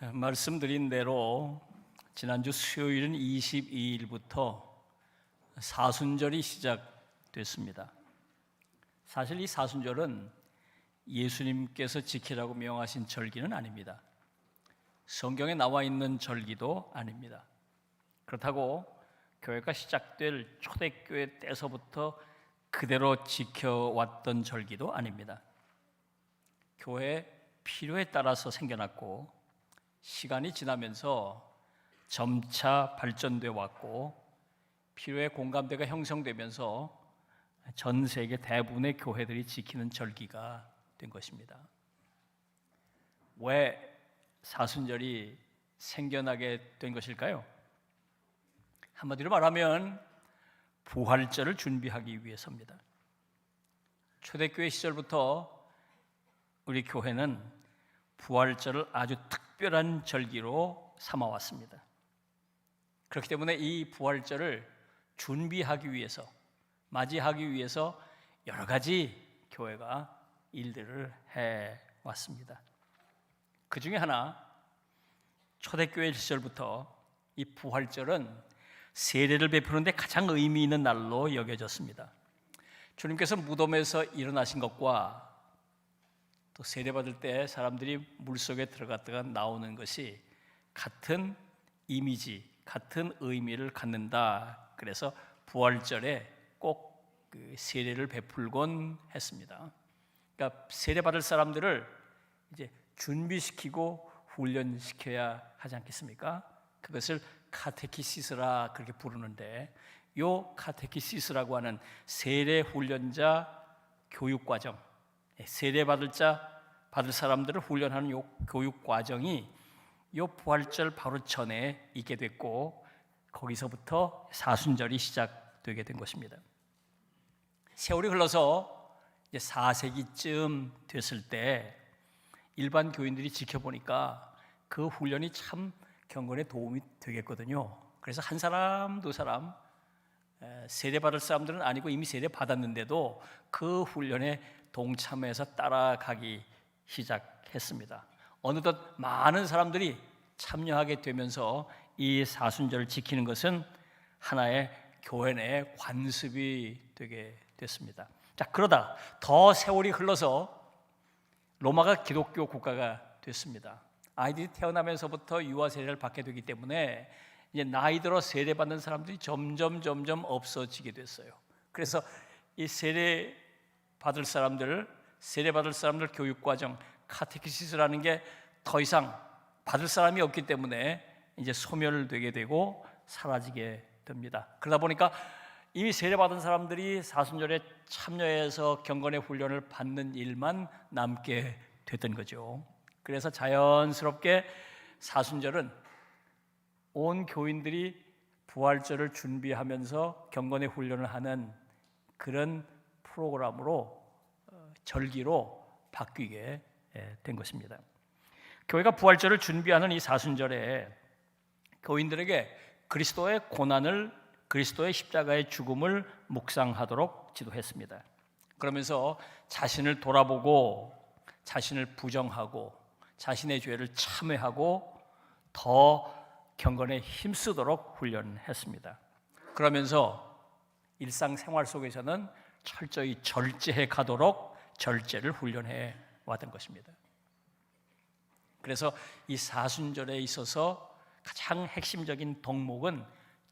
말씀드린 대로 지난주 수요일은 22일부터 사순절이 시작됐습니다. 사실 이 사순절은 예수님께서 지키라고 명하신 절기는 아닙니다. 성경에 나와 있는 절기도 아닙니다. 그렇다고 교회가 시작될 초대교회 때서부터 그대로 지켜왔던 절기도 아닙니다. 교회 필요에 따라서 생겨났고 시간이 지나면서 점차 발전돼 왔고 필요의 공감대가 형성되면서 전 세계 대부분의 교회들이 지키는 절기가 된 것입니다. 왜 사순절이 생겨나게 된 것일까요? 한마디로 말하면 부활절을 준비하기 위해서입니다. 초대교회 시절부터 우리 교회는 부활절을 아주 특 별한 절기로 삼아왔습니다. 그렇기 때문에 이 부활절을 준비하기 위해서, 맞이하기 위해서 여러 가지 교회가 일들을 해 왔습니다. 그 중에 하나, 초대교회 시절부터 이 부활절은 세례를 베푸는데 가장 의미 있는 날로 여겨졌습니다. 주님께서 무덤에서 일어나신 것과 또 세례 받을 때 사람들이 물 속에 들어갔다가 나오는 것이 같은 이미지, 같은 의미를 갖는다. 그래서 부활절에 꼭 그 세례를 베풀곤 했습니다. 그러니까 세례 받을 사람들을 이제 준비시키고 훈련시켜야 하지 않겠습니까? 그것을 카테키시스라 그렇게 부르는데 요 카테키시스라고 하는 세례 훈련자 교육 과정 세례 받을 자 받을 사람들을 훈련하는 요 교육 과정이 요 부활절 바로 전에 있게 됐고 거기서부터 사순절이 시작되게 된 것입니다. 세월이 흘러서 이제 4세기쯤 됐을 때 일반 교인들이 지켜보니까 그 훈련이 참 경건에 도움이 되겠거든요. 그래서 한 사람 두 사람 세례 받을 사람들은 아니고 이미 세례 받았는데도 그 훈련에 동참해서 따라가기 시작했습니다. 어느덧 많은 사람들이 참여하게 되면서 이 사순절을 지키는 것은 하나의 교회 내 관습이 되게 됐습니다. 자, 그러다 더 세월이 흘러서 로마가 기독교 국가가 됐습니다. 아이들이 태어나면서부터 유아 세례를 받게 되기 때문에 이제 나이 들어 세례 받는 사람들이 점점 점점 없어지게 됐어요. 그래서 이 세례 받을 사람들, 세례 받을 사람들 교육 과정 카테키시스라는 게 더 이상 받을 사람이 없기 때문에 이제 소멸되게 되고 사라지게 됩니다. 그러다 보니까 이미 세례 받은 사람들이 사순절에 참여해서 경건의 훈련을 받는 일만 남게 됐던 거죠. 그래서 자연스럽게 사순절은 온 교인들이 부활절을 준비하면서 경건의 훈련을 하는 그런 프로그램으로 어, 절기로 바뀌게 된 것입니다. 교회가 부활절을 준비하는 이 사순절에 교인들에게 그리스도의 고난을 그리스도의 십자가의 죽음을 묵상하도록 지도했습니다. 그러면서 자신을 돌아보고 자신을 부정하고 자신의 죄를 참회하고 더 경건에 힘쓰도록 훈련했습니다. 그러면서 일상생활 속에서는 철저히 절제해 가도록 절제를 훈련해 왔던 것입니다. 그래서 이 사순절에 있어서 가장 핵심적인 덕목은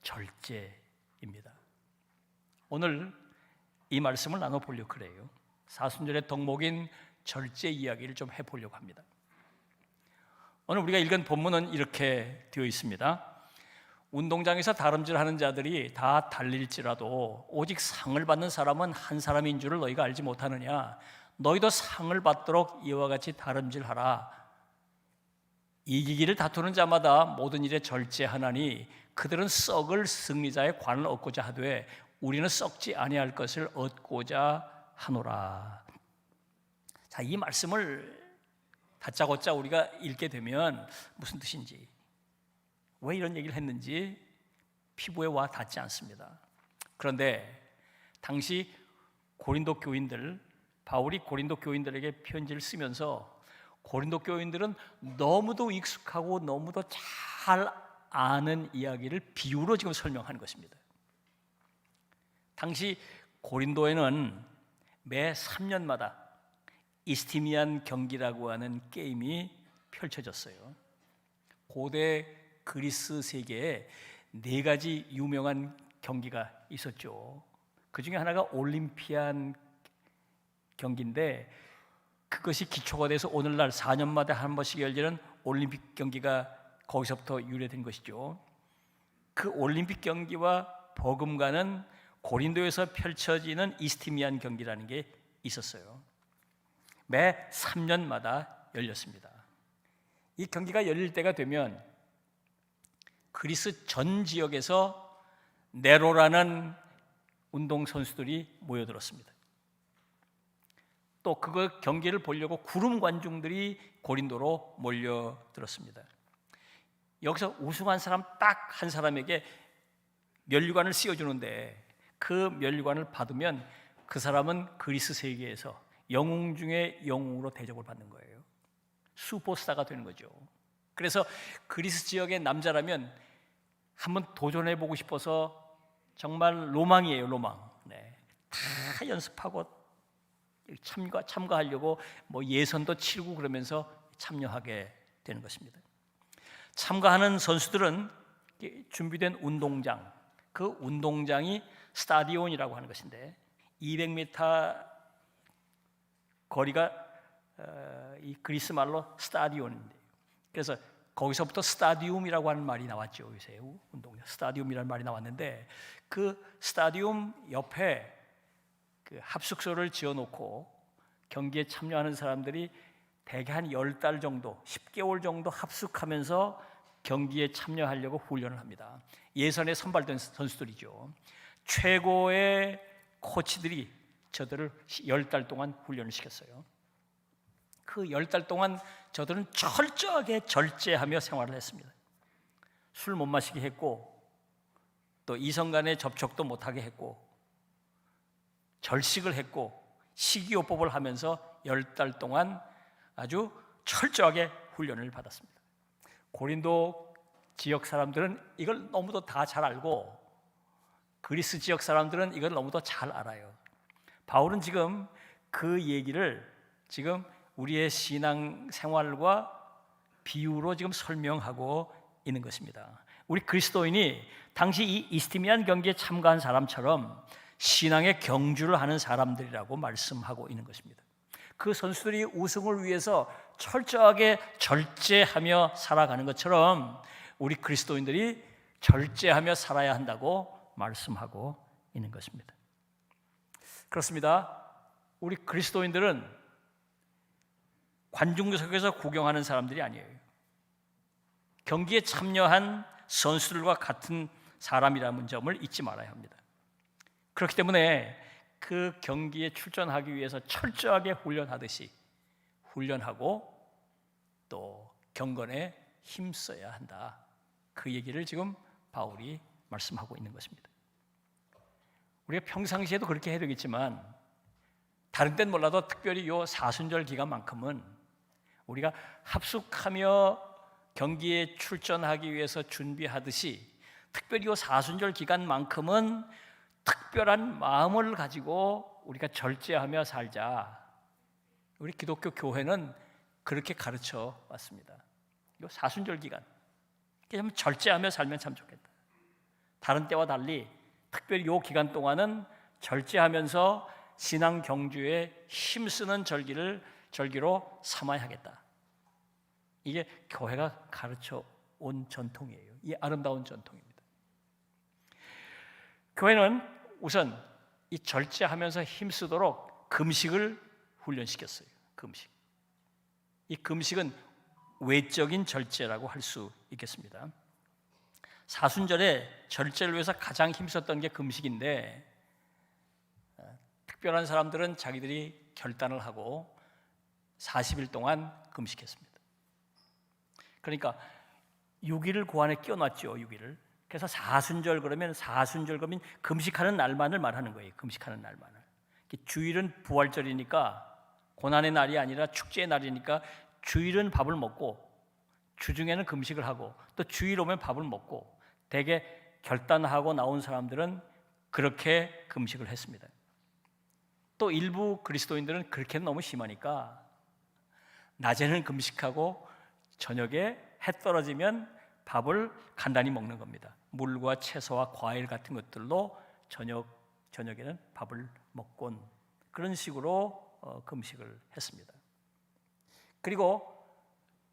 절제입니다. 오늘 이 말씀을 나눠 보려고 그래요. 사순절의 덕목인 절제 이야기를 좀 해보려고 합니다. 오늘 우리가 읽은 본문은 이렇게 되어 있습니다. 운동장에서 다름질 하는 자들이 다 달릴지라도 오직 상을 받는 사람은 한 사람인 줄을 너희가 알지 못하느냐? 너희도 상을 받도록 이와 같이 다름질하라. 이기기를 다투는 자마다 모든 일에 절제하나니 그들은 썩을 승리자의 관을 얻고자 하되 우리는 썩지 아니할 것을 얻고자 하노라. 자, 이 말씀을 다짜고짜 우리가 읽게 되면 무슨 뜻인지 왜 이런 얘기를 했는지 피부에 와 닿지 않습니다. 그런데 당시 고린도 교인들 바울이 고린도 교인들에게 편지를 쓰면서 고린도 교인들은 너무도 익숙하고 너무도 잘 아는 이야기를 비유로 지금 설명하는 것입니다. 당시 고린도에는 매 3년마다 이스티미안 경기라고 하는 게임이 펼쳐졌어요. 고대 그리스 세계에 네 가지 유명한 경기가 있었죠. 그 중에 하나가 올림피안 경기인데 그것이 기초가 돼서 오늘날 4년마다 한 번씩 열리는 올림픽 경기가 거기서부터 유래된 것이죠. 그 올림픽 경기와 버금가는 고린도에서 펼쳐지는 이스티미안 경기라는 게 있었어요. 매 3년마다 열렸습니다. 이 경기가 열릴 때가 되면 그리스 전 지역에서 네로라는 운동 선수들이 모여들었습니다. 또 그거 경기를 보려고 구름 관중들이 고린도로 몰려들었습니다. 여기서 우승한 사람 딱 한 사람에게 면류관을 씌워주는데 그 면류관을 받으면 그 사람은 그리스 세계에서 영웅 중에 영웅으로 대접을 받는 거예요. 슈퍼스타가 되는 거죠. 그래서 그리스 지역의 남자라면 한번 도전해 보고 싶어서 정말 로망이에요, 로망. 네. 다 연습하고 참가 참가하려고 뭐 예선도 치르고 그러면서 참여하게 되는 것입니다. 참가하는 선수들은 준비된 운동장, 그 운동장이 스타디온이라고 하는 것인데 200m 거리가 어, 이 그리스 말로 스타디온인데 그래서 거기서부터 스타디움이라고 하는 말이 나왔죠 요새 운동장 스타디움이라는 말이 나왔는데 그 스타디움 옆에 그 합숙소를 지어 놓고 경기에 참여하는 사람들이 대개 한 열 달 정도, 10개월 정도 합숙하면서 경기에 참여하려고 훈련을 합니다. 예선에 선발된 선수들이죠. 최고의 코치들이 저들을 열 달 동안 훈련을 시켰어요. 그 열 달 동안 저들은 철저하게 절제하며 생활을 했습니다. 술 못 마시게 했고, 또 이성 간의 접촉도 못 하게 했고, 절식을 했고, 식이요법을 하면서 열 달 동안 아주 철저하게 훈련을 받았습니다. 고린도 지역 사람들은 이걸 너무도 다 잘 알고 그리스 지역 사람들은 이걸 너무도 잘 알아요. 바울은 지금 그 얘기를 지금 우리의 신앙 생활과 비유로 지금 설명하고 있는 것입니다. 우리 그리스도인이 당시 이 이스티미안 경기에 참가한 사람처럼 신앙의 경주를 하는 사람들이라고 말씀하고 있는 것입니다. 그 선수들이 우승을 위해서 철저하게 절제하며 살아가는 것처럼 우리 그리스도인들이 절제하며 살아야 한다고 말씀하고 있는 것입니다. 그렇습니다. 우리 그리스도인들은 관중석에서 구경하는 사람들이 아니에요. 경기에 참여한 선수들과 같은 사람이라는 점을 잊지 말아야 합니다. 그렇기 때문에 그 경기에 출전하기 위해서 철저하게 훈련하듯이 훈련하고 또 경건에 힘써야 한다. 그 얘기를 지금 바울이 말씀하고 있는 것입니다. 우리가 평상시에도 그렇게 해야 되겠지만 다른 땐 몰라도 특별히 요 사순절 기간만큼은 우리가 합숙하며 경기에 출전하기 위해서 준비하듯이 특별히 요 사순절 기간만큼은 특별한 마음을 가지고 우리가 절제하며 살자. 우리 기독교 교회는 그렇게 가르쳐 왔습니다. 요 사순절 기간. 좀 절제하며 살면 참 좋겠다. 다른 때와 달리 특별히 요 기간 동안은 절제하면서 신앙 경주에 힘쓰는 절기를 절기로 삼아야 하겠다. 이게 교회가 가르쳐 온 전통이에요. 이 아름다운 전통입니다. 교회는 우선 이 절제하면서 힘쓰도록 금식을 훈련시켰어요. 금식. 이 금식은 외적인 절제라고 할 수 있겠습니다. 사순절에 절제를 위해서 가장 힘썼던 게 금식인데 어, 특별한 사람들은 자기들이 결단을 하고 40일 동안 금식했습니다. 그러니까 6일을 그 안에 끼워놨죠, 6일을. 그래서 사순절 그러면 사순절 그러면 금식하는 날만을 말하는 거예요. 금식하는 날만을. 주일은 부활절이니까 고난의 날이 아니라 축제의 날이니까 주일은 밥을 먹고 주중에는 금식을 하고 또 주일 오면 밥을 먹고 대개 결단하고 나온 사람들은 그렇게 금식을 했습니다. 또 일부 그리스도인들은 그렇게 너무 심하니까 낮에는 금식하고 저녁에 해 떨어지면 밥을 간단히 먹는 겁니다. 물과 채소와 과일 같은 것들로 저녁 저녁에는 밥을 먹곤 그런 식으로 어, 금식을 했습니다. 그리고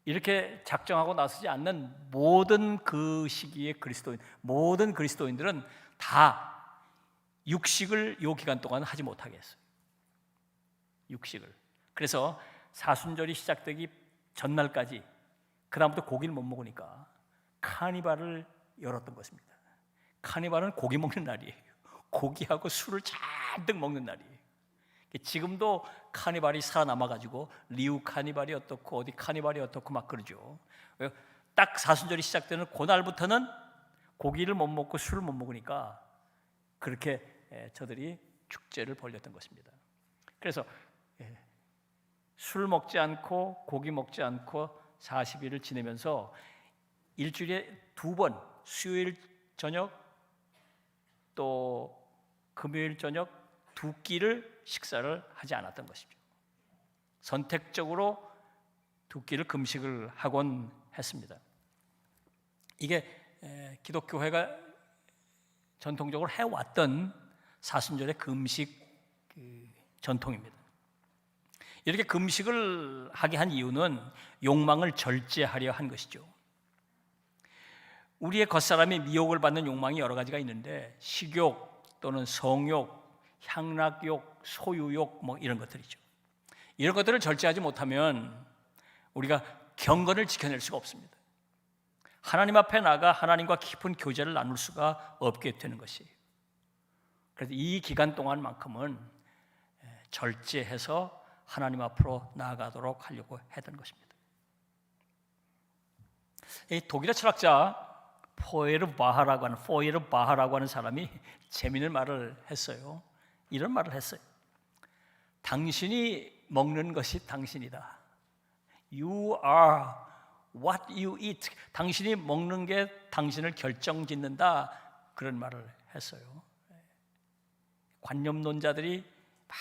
이렇게 작정하고 나서지 않는 모든 그 시기의 그리스도인, 모든 그리스도인들은 다 육식을 요 기간 동안 하지 못하게 했어요. 육식을. 그래서 사순절이 시작되기 전날까지 그다음부터 고기를 못 먹으니까 카니발을 열었던 것입니다. 카니발은 고기 먹는 날이에요. 고기하고 술을 잔뜩 먹는 날이에요. 지금도 카니발이 살아남아 가지고 리우 카니발이 어떻고 어디 카니발이 어떻고 막 그러죠. 딱 사순절이 시작되는 그날부터는 고기를 못 먹고 술을 못 먹으니까 그렇게 예, 저들이 축제를 벌였던 것입니다. 그래서 예, 술 먹지 않고 고기 먹지 않고 40일을 지내면서 일주일에 두 번 수요일 저녁 또 금요일 저녁 두 끼를 식사를 하지 않았던 것이죠. 선택적으로 두 끼를 금식을 하곤 했습니다. 이게 기독교회가 전통적으로 해왔던 사순절의 금식 그 전통입니다. 이렇게 금식을 하게 한 이유는 욕망을 절제하려 한 것이죠. 우리의 겉사람이 미혹을 받는 욕망이 여러 가지가 있는데 식욕 또는 성욕, 향락욕, 소유욕 뭐 이런 것들이죠. 이런 것들을 절제하지 못하면 우리가 경건을 지켜낼 수가 없습니다. 하나님 앞에 나가 하나님과 깊은 교제를 나눌 수가 없게 되는 것이에요. 그래서 이 기간 동안만큼은 절제해서 하나님 앞으로 나아가도록 하려고 했던 것입니다. 이 독일의 철학자 포에르 바하라고 하는 포에르 바하라고 하는 사람이 재미있는 말을 했어요. 이런 말을 했어요. 당신이 먹는 것이 당신이다. You are what you eat. 당신이 먹는 게 당신을 결정짓는다. 그런 말을 했어요. 관념론자들이 막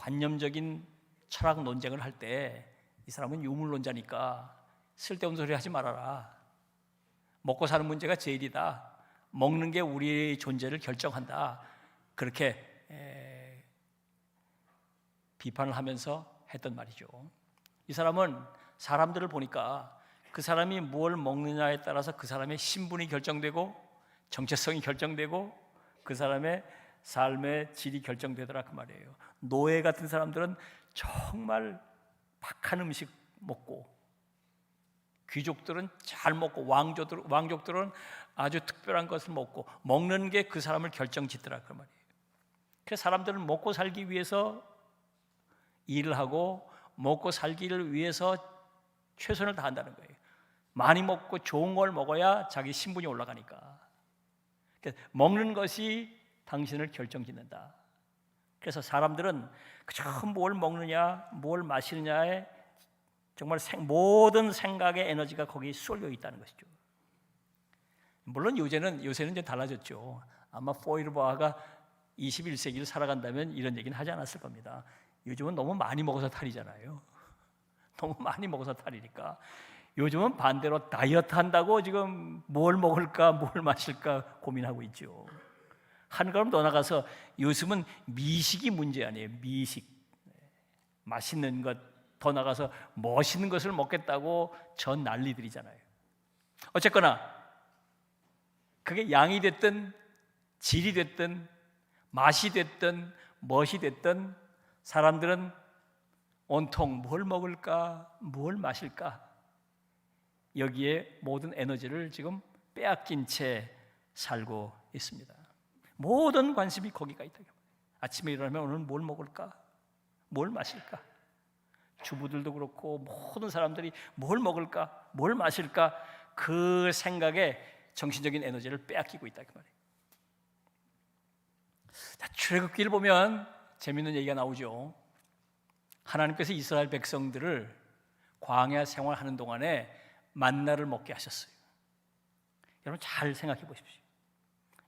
관념적인 철학 논쟁을 할 때 이 사람은 유물론자니까 쓸데없는 소리 하지 말아라. 먹고 사는 문제가 제일이다. 먹는 게 우리의 존재를 결정한다. 그렇게 비판을 하면서 했던 말이죠. 이 사람은 사람들을 보니까 그 사람이 뭘 먹느냐에 따라서 그 사람의 신분이 결정되고 정체성이 결정되고 그 사람의 삶의 질이 결정되더라 그 말이에요. 노예 같은 사람들은 정말 박한 음식 먹고 귀족들은 잘 먹고 왕족들 왕족들은 아주 특별한 것을 먹고 먹는 게 그 사람을 결정짓더라 그 말이에요. 그래서 사람들은 먹고 살기 위해서 일을 하고 먹고 살기를 위해서 최선을 다한다는 거예요. 많이 먹고 좋은 걸 먹어야 자기 신분이 올라가니까. 먹는 것이 당신을 결정짓는다. 그래서 사람들은 그저 뭘 먹느냐, 뭘 마시느냐에 정말 생, 모든 생각의 에너지가 거기 쏠려 있다는 것이죠. 물론 요새는 요새는 이제 달라졌죠. 아마 포이르바가 21세기를 살아간다면 이런 얘기는 하지 않았을 겁니다. 요즘은 너무 많이 먹어서 탈이잖아요. 너무 많이 먹어서 탈이니까 요즘은 반대로 다이어트 한다고 지금 뭘 먹을까 뭘 마실까 고민하고 있죠. 한 걸음 더 나가서 요즘은 미식이 문제 아니에요. 미식. 맛있는 것 더 나가서 멋있는 것을 먹겠다고 전 난리들이잖아요. 어쨌거나 그게 양이 됐든 질이 됐든 맛이 됐든 멋이 됐든 사람들은 온통 뭘 먹을까, 뭘 마실까 여기에 모든 에너지를 지금 빼앗긴 채 살고 있습니다. 모든 관심이 거기가 있다. 아침에 일어나면 오늘 뭘 먹을까? 뭘 마실까? 주부들도 그렇고 모든 사람들이 뭘 먹을까? 뭘 마실까? 그 생각에 정신적인 에너지를 빼앗기고 있다 그 말이에요. 자, 출애굽기를 보면 재밌는 얘기가 나오죠. 하나님께서 이스라엘 백성들을 광야 생활하는 동안에 만나를 먹게 하셨어요. 여러분 잘 생각해 보십시오.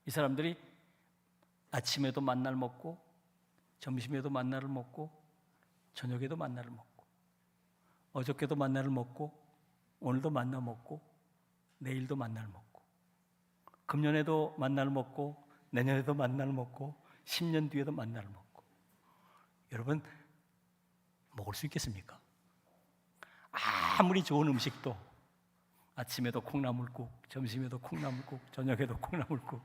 이 사람들이 아침에도 만나를 먹고 점심에도 만나를 먹고 저녁에도 만나를 먹고 어저께도 만나를 먹고 오늘도 만나 먹고 내일도 만나를 먹고 금년에도 만나를 먹고 내년에도 만나를 먹고 10년 뒤에도 만나를 먹고 여러분 먹을 수 있겠습니까? 아무리 좋은 음식도 아침에도 콩나물국, 점심에도 콩나물국, 저녁에도 콩나물국,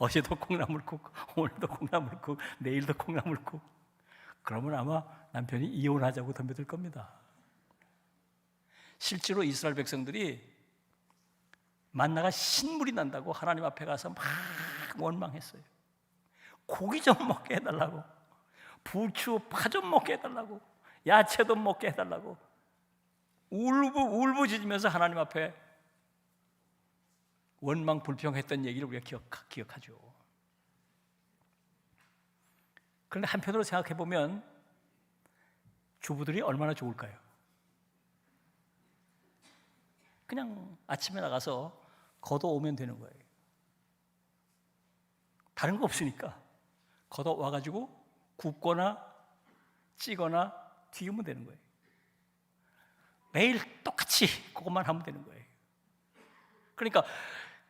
어제도 콩나물국, 오늘도 콩나물국, 내일도 콩나물국. 그러면 아마 남편이 이혼하자고 덤벼들 겁니다. 실제로 이스라엘 백성들이 만나가 신물이 난다고 하나님 앞에 가서 막 원망했어요. 고기 좀 먹게 해달라고, 부추, 파 좀 먹게 해달라고, 야채도 먹게 해달라고, 울부 울부짖으면서 하나님 앞에 원망 불평했던 얘기를 우리가 기억, 기억하죠. 그런데 한편으로 생각해 보면 주부들이 얼마나 좋을까요? 그냥 아침에 나가서 걷어 오면 되는 거예요. 다른 거 없으니까 걷어 와 가지고 굽거나 찌거나 튀기면 되는 거예요. 매일 똑같이 그것만 하면 되는 거예요. 그러니까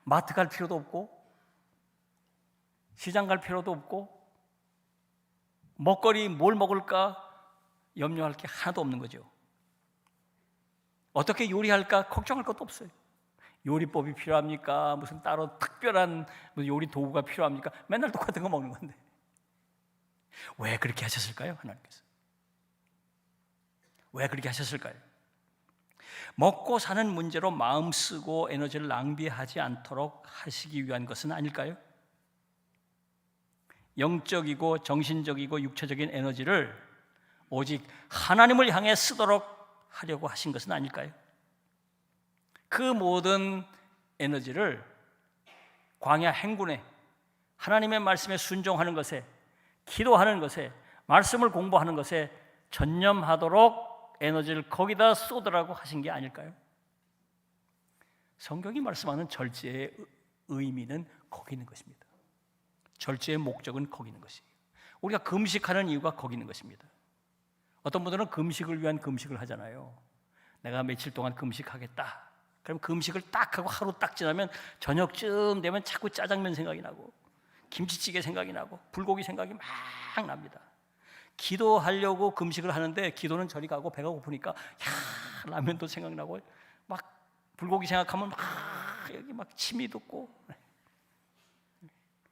마트 갈 필요도 없고 시장 갈 필요도 없고 먹거리 뭘 먹을까 염려할 게 하나도 없는 거죠. 어떻게 요리할까 걱정할 것도 없어요. 요리법이 필요합니까? 무슨 따로 특별한 요리 도구가 필요합니까? 맨날 똑같은 거 먹는 건데. 왜 그렇게 하셨을까요? 하나님께서. 왜 그렇게 하셨을까요? 먹고 사는 문제로 마음 쓰고 에너지를 낭비하지 않도록 하시기 위한 것은 아닐까요? 영적이고 정신적이고 육체적인 에너지를 오직 하나님을 향해 쓰도록 하려고 하신 것은 아닐까요? 그 모든 에너지를 광야 행군에 하나님의 말씀에 순종하는 것에 기도하는 것에 말씀을 공부하는 것에 전념하도록 에너지를 거기다 쏟으라고 하신 게 아닐까요? 성경이 말씀하는 절제의 의미는 거기 있는 것입니다. 절제의 목적은 거기 있는 것이에요. 우리가 금식하는 이유가 거기 있는 것입니다. 어떤 분들은 금식을 위한 금식을 하잖아요. 내가 며칠 동안 금식하겠다. 그럼 금식을 딱 하고 하루 딱 지나면 저녁쯤 되면 자꾸 짜장면 생각이 나고 김치찌개 생각이 나고 불고기 생각이 막 납니다. 기도하려고 금식을 하는데 기도는 저리 가고 배가 고프니까 야 라면도 생각나고 막 불고기 생각하면 막 여기 막 침이 돋고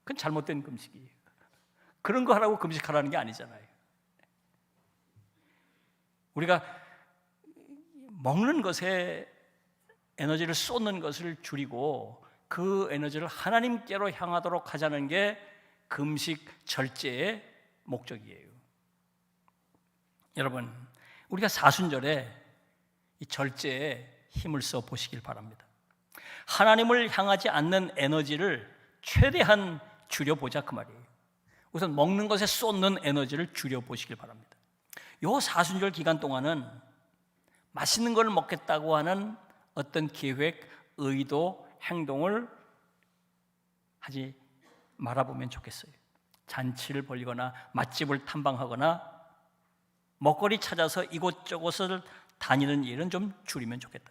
그건 잘못된 금식이에요. 그런 거 하라고 금식하라는 게 아니잖아요. 우리가 먹는 것에 에너지를 쏟는 것을 줄이고 그 에너지를 하나님께로 향하도록 하자는 게 금식 절제의 목적이에요. 여러분, 우리가 사순절에 이 절제에 힘을 써 보시길 바랍니다. 하나님을 향하지 않는 에너지를 최대한 줄여보자 그 말이에요. 우선 먹는 것에 쏟는 에너지를 줄여보시길 바랍니다. 요 사순절 기간 동안은 맛있는 걸 먹겠다고 하는 어떤 계획, 의도, 행동을 하지 말아보면 좋겠어요. 잔치를 벌리거나 맛집을 탐방하거나 먹거리 찾아서 이곳저곳을 다니는 일은 좀 줄이면 좋겠다.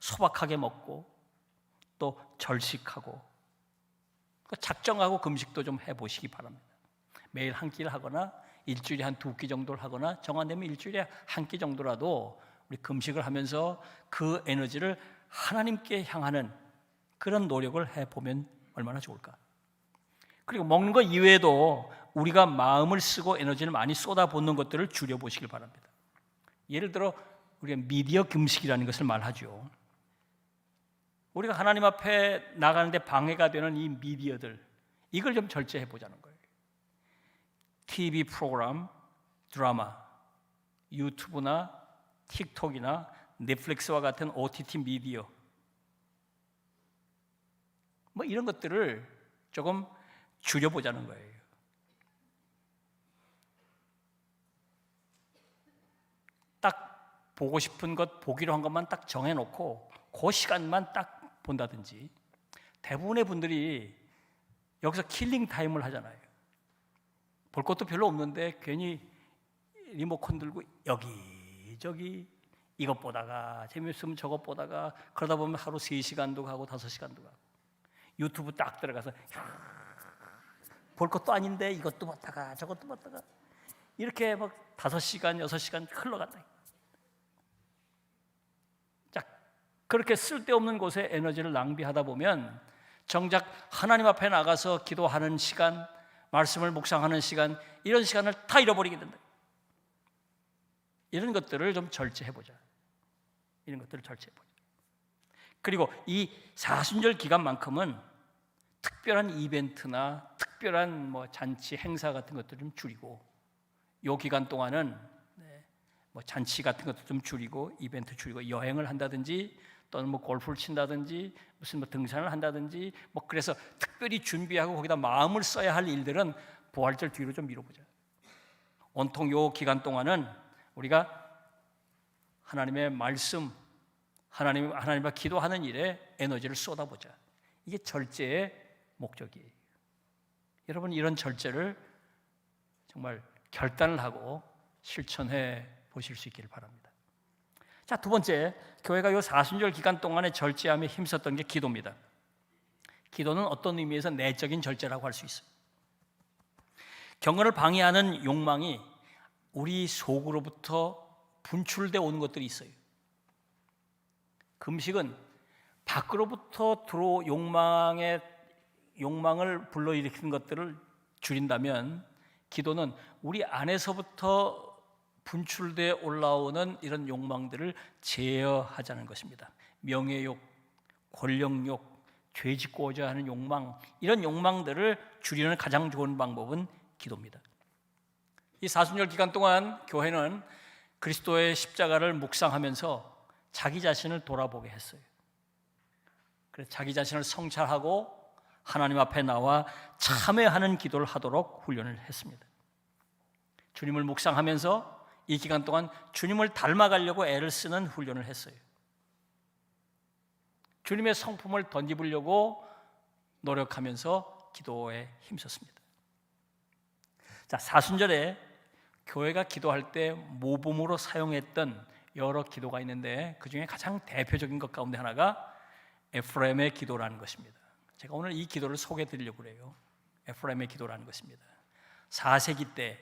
소박하게 먹고 또 절식하고 그 작정하고 금식도 좀 해보시기 바랍니다. 매일 한 끼를 하거나 일주일에 한 두 끼 정도를 하거나 정한되면 일주일에 한 끼 정도라도 우리 금식을 하면서 그 에너지를 하나님께 향하는 그런 노력을 해보면 얼마나 좋을까. 그리고 먹는 것 이외에도 우리가 마음을 쓰고 에너지를 많이 쏟아붓는 것들을 줄여보시길 바랍니다. 예를 들어 우리가 미디어 금식이라는 것을 말하죠. 우리가 하나님 앞에 나가는데 방해가 되는 이 미디어들 이걸 좀 절제해 보자는 거예요. TV 프로그램, 드라마, 유튜브나 틱톡이나 넷플릭스와 같은 OTT 미디어 뭐 이런 것들을 조금 줄여보자는 거예요. 보고 싶은 것 보기로 한 것만 딱 정해놓고 그 시간만 딱 본다든지 대부분의 분들이 여기서 킬링 타임을 하잖아요. 볼 것도 별로 없는데 괜히 리모컨 들고 여기 저기 이것 보다가 재미없으면 저것 보다가 그러다 보면 하루 3시간도 가고 5시간도 가고 유튜브 딱 들어가서 볼 것도 아닌데 이것도 봤다가 저것도 봤다가 이렇게 막 5시간, 6시간 흘러간다. 자, 그렇게 쓸데없는 곳에 에너지를 낭비하다 보면 정작 하나님 앞에 나가서 기도하는 시간, 말씀을 묵상하는 시간, 이런 시간을 다 잃어버리게 된다. 이런 것들을 좀 절제해 보자. 이런 것들을 절제해 보자. 그리고 이 사순절 기간만큼은 특별한 이벤트나 특별한 뭐 잔치 행사 같은 것들 좀 줄이고 요 기간 동안은 네, 뭐 잔치 같은 것도 좀 줄이고 이벤트 줄이고 여행을 한다든지 또는 뭐 골프를 친다든지 무슨 뭐 등산을 한다든지 뭐 그래서 특별히 준비하고 거기다 마음을 써야 할 일들은 부활절 뒤로 좀 미뤄보자. 온통 요 기간 동안은 우리가 하나님의 말씀, 하나님 하나님과 기도하는 일에 에너지를 쏟아보자. 이게 절제의 목적이에요. 여러분 이런 절제를 정말 결단을 하고 실천해 보실 수 있기를 바랍니다. 자, 두 번째, 교회가 요 사순절 기간 동안에 절제함에 힘썼던 게 기도입니다. 기도는 어떤 의미에서 내적인 절제라고 할 수 있어요. 경건을 방해하는 욕망이 우리 속으로부터 분출돼 오는 것들이 있어요. 금식은 밖으로부터 들어 욕망의 욕망을 불러일으키는 것들을 줄인다면 기도는 우리 안에서부터 분출돼 올라오는 이런 욕망들을 제어하자는 것입니다. 명예욕, 권력욕, 죄 짓고자 하는 욕망 이런 욕망들을 줄이는 가장 좋은 방법은 기도입니다. 이 사순절 기간 동안 교회는 그리스도의 십자가를 묵상하면서 자기 자신을 돌아보게 했어요. 그래서 자기 자신을 성찰하고 하나님 앞에 나와 참회하는 기도를 하도록 훈련을 했습니다. 주님을 묵상하면서 이 기간 동안 주님을 닮아가려고 애를 쓰는 훈련을 했어요. 주님의 성품을 던지려고 노력하면서 기도에 힘썼습니다. 자, 사순절에 교회가 기도할 때 모범으로 사용했던 여러 기도가 있는데 그 중에 가장 대표적인 것 가운데 하나가 에프라임의 기도라는 것입니다. 제가 오늘 이 기도를 소개해 드리려고 그래요. 에프라임의 기도라는 것입니다. 4세기 때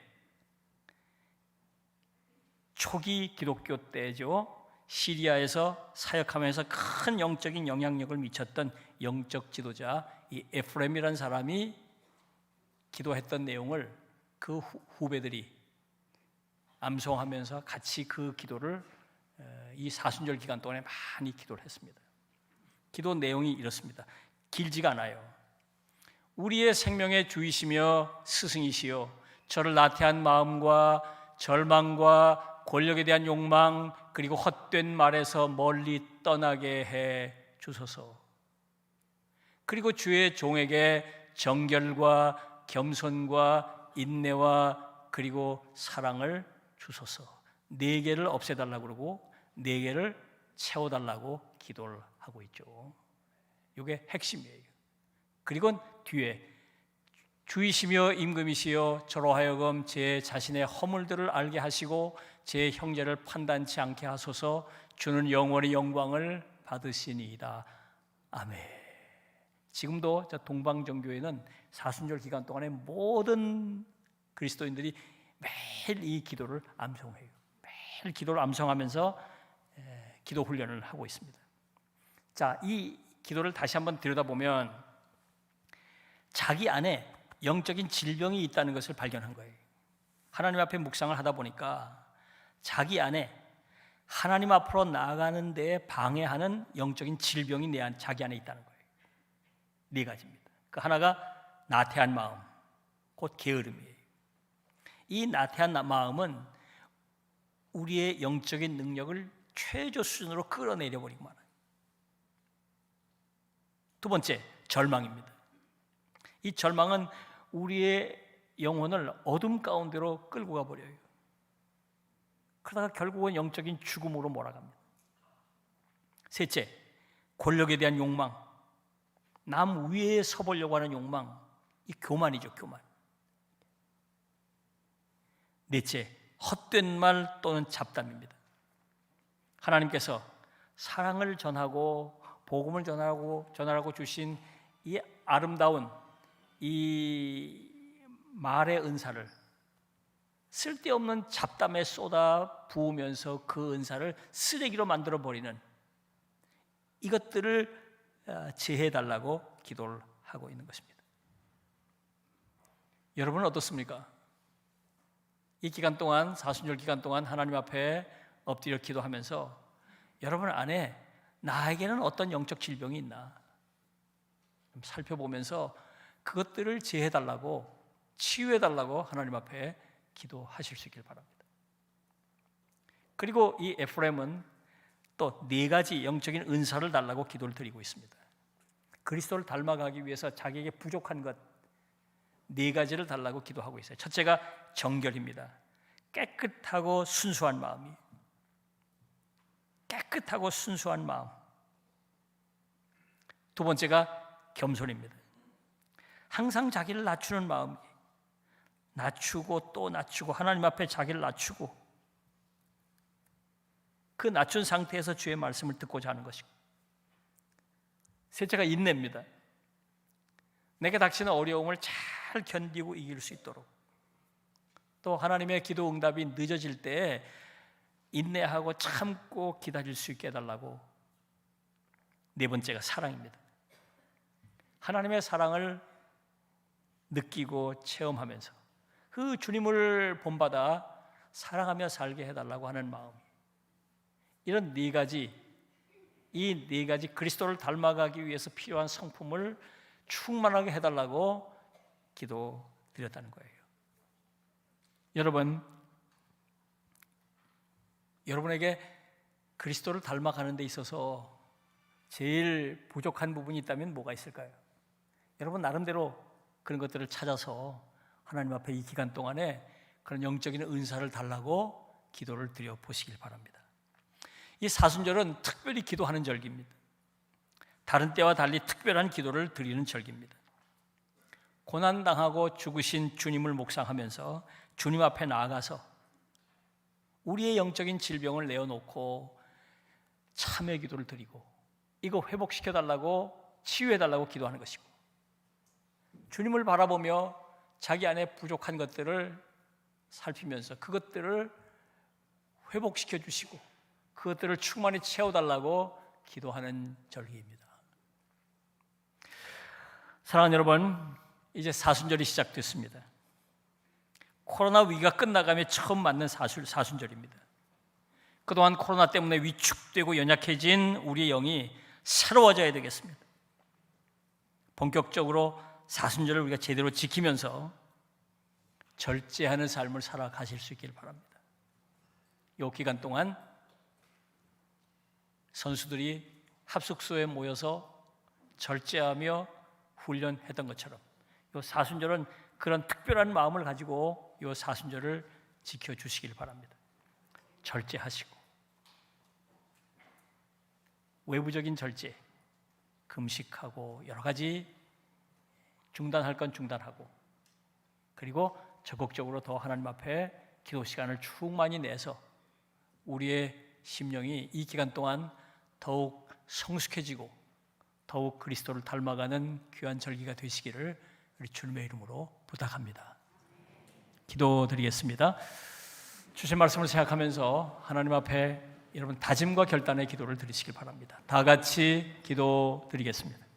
초기 기독교 때죠. 시리아에서 사역하면서 큰 영적인 영향력을 미쳤던 영적 지도자 이 에프렘이라는 사람이 기도했던 내용을 그 후배들이 암송하면서 같이 그 기도를 이 사순절 기간 동안에 많이 기도를 했습니다. 기도 내용이 이렇습니다. 길지가 않아요. 우리의 생명의 주이시며 스승이시여 저를 나태한 마음과 절망과 권력에 대한 욕망 그리고 헛된 말에서 멀리 떠나게 해 주소서. 그리고 주의 종에게 정결과 겸손과 인내와 그리고 사랑을 주소서. 네 개를 없애달라고 그러고 네 개를 채워달라고 기도를 하고 있죠. 이게 핵심이에요. 그리고 뒤에 주이시며 임금이시여 저로 하여금 제 자신의 허물들을 알게 하시고 제 형제를 판단치 않게 하소서 주는 영원히 영광을 받으시니이다. 아멘. 지금도 동방정교회는 사순절 기간 동안에 모든 그리스도인들이 매일 이 기도를 암송해요. 매일 기도를 암송하면서 기도 훈련을 하고 있습니다. 자, 이 기도를 다시 한번 들여다보면 자기 안에 영적인 질병이 있다는 것을 발견한 거예요. 하나님 앞에 묵상을 하다 보니까 자기 안에 하나님 앞으로 나아가는 데 방해하는 영적인 질병이 내 안, 자기 안에 있다는 거예요. 네 가지입니다. 그 하나가 나태한 마음, 곧 게으름이에요. 이 나태한 마음은 우리의 영적인 능력을 최저 수준으로 끌어내려 버리고 말아요. 두 번째, 절망입니다. 이 절망은 우리의 영혼을 어둠 가운데로 끌고 가 버려요. 그러다가 결국은 영적인 죽음으로 몰아갑니다. 셋째, 권력에 대한 욕망, 남 위에 서보려고 하는 욕망, 이 교만이죠, 교만. 넷째, 헛된 말 또는 잡담입니다. 하나님께서 사랑을 전하고 복음을 전하고 전하라고 주신 이 아름다운 이 말의 은사를 쓸데없는 잡담에 쏟아 부으면서 그 은사를 쓰레기로 만들어 버리는 이것들을 어, 제해 달라고 기도를 하고 있는 것입니다. 여러분은 어떻습니까? 이 기간 동안 사순절 기간 동안 하나님 앞에 엎드려 기도하면서 여러분 안에 나에게는 어떤 영적 질병이 있나 좀 살펴보면서 그것들을 제해 달라고 치유해 달라고 하나님 앞에 기도하실 수 있길 바랍니다. 그리고 이 에프렘은 또 네 가지 영적인 은사를 달라고 기도를 드리고 있습니다. 그리스도를 닮아가기 위해서 자기에게 부족한 것 네 가지를 달라고 기도하고 있어요. 첫째가 정결입니다. 깨끗하고 순수한 마음이 깨끗하고 순수한 마음. 두 번째가 겸손입니다. 항상 자기를 낮추는 마음이 낮추고 또 낮추고 하나님 앞에 자기를 낮추고 그 낮춘 상태에서 주의 말씀을 듣고자 하는 것이고 셋째가 인내입니다. 내게 닥치는 어려움을 잘 견디고 이길 수 있도록 또 하나님의 기도 응답이 늦어질 때 인내하고 참고 기다릴 수 있게 해달라고 네 번째가 사랑입니다. 하나님의 사랑을 느끼고 체험하면서 그 주님을 본받아 사랑하며 살게 해달라고 하는 마음. 이런 네 가지, 이 네 가지 그리스도를 닮아가기 위해서 필요한 성품을 충만하게 해달라고 기도 드렸다는 거예요. 여러분, 여러분에게 그리스도를 닮아가는 데 있어서 제일 부족한 부분이 있다면 뭐가 있을까요? 여러분 나름대로 그런 것들을 찾아서 하나님 앞에 이 기간 동안에 그런 영적인 은사를 달라고 기도를 드려 보시길 바랍니다. 이 사순절은 특별히 기도하는 절기입니다. 다른 때와 달리 특별한 기도를 드리는 절기입니다. 고난 당하고 죽으신 주님을 묵상하면서 주님 앞에 나아가서 우리의 영적인 질병을 내어놓고 참회 기도를 드리고 이거 회복시켜 달라고 치유해 달라고 기도하는 것이고 주님을 바라보며 자기 안에 부족한 것들을 살피면서 그것들을 회복시켜 주시고 그것들을 충만히 채워 달라고 기도하는 절기입니다. 사랑하는 여러분, 이제 사순절이 시작됐습니다. 코로나 위기가 끝나가며 처음 맞는 사순, 사순절입니다. 그동안 코로나 때문에 위축되고 연약해진 우리의 영이 새로워져야 되겠습니다. 본격적으로 사순절을 우리가 제대로 지키면서 절제하는 삶을 살아가실 수 있기를 바랍니다. 이 기간 동안 선수들이 합숙소에 모여서 절제하며 훈련했던 것처럼 이 사순절은 그런 특별한 마음을 가지고 이 사순절을 지켜 주시길 바랍니다. 절제하시고 외부적인 절제, 금식하고 여러 가지 중단할 건 중단하고 그리고 적극적으로 더 하나님 앞에 기도 시간을 충만히 내서 우리의 심령이 이 기간 동안 더욱 성숙해지고 더욱 그리스도를 닮아가는 귀한 절기가 되시기를 우리 주님의 이름으로 부탁합니다. 기도드리겠습니다. 주신 말씀을 생각하면서 하나님 앞에 여러분 다짐과 결단의 기도를 드리시길 바랍니다. 다 같이 기도드리겠습니다.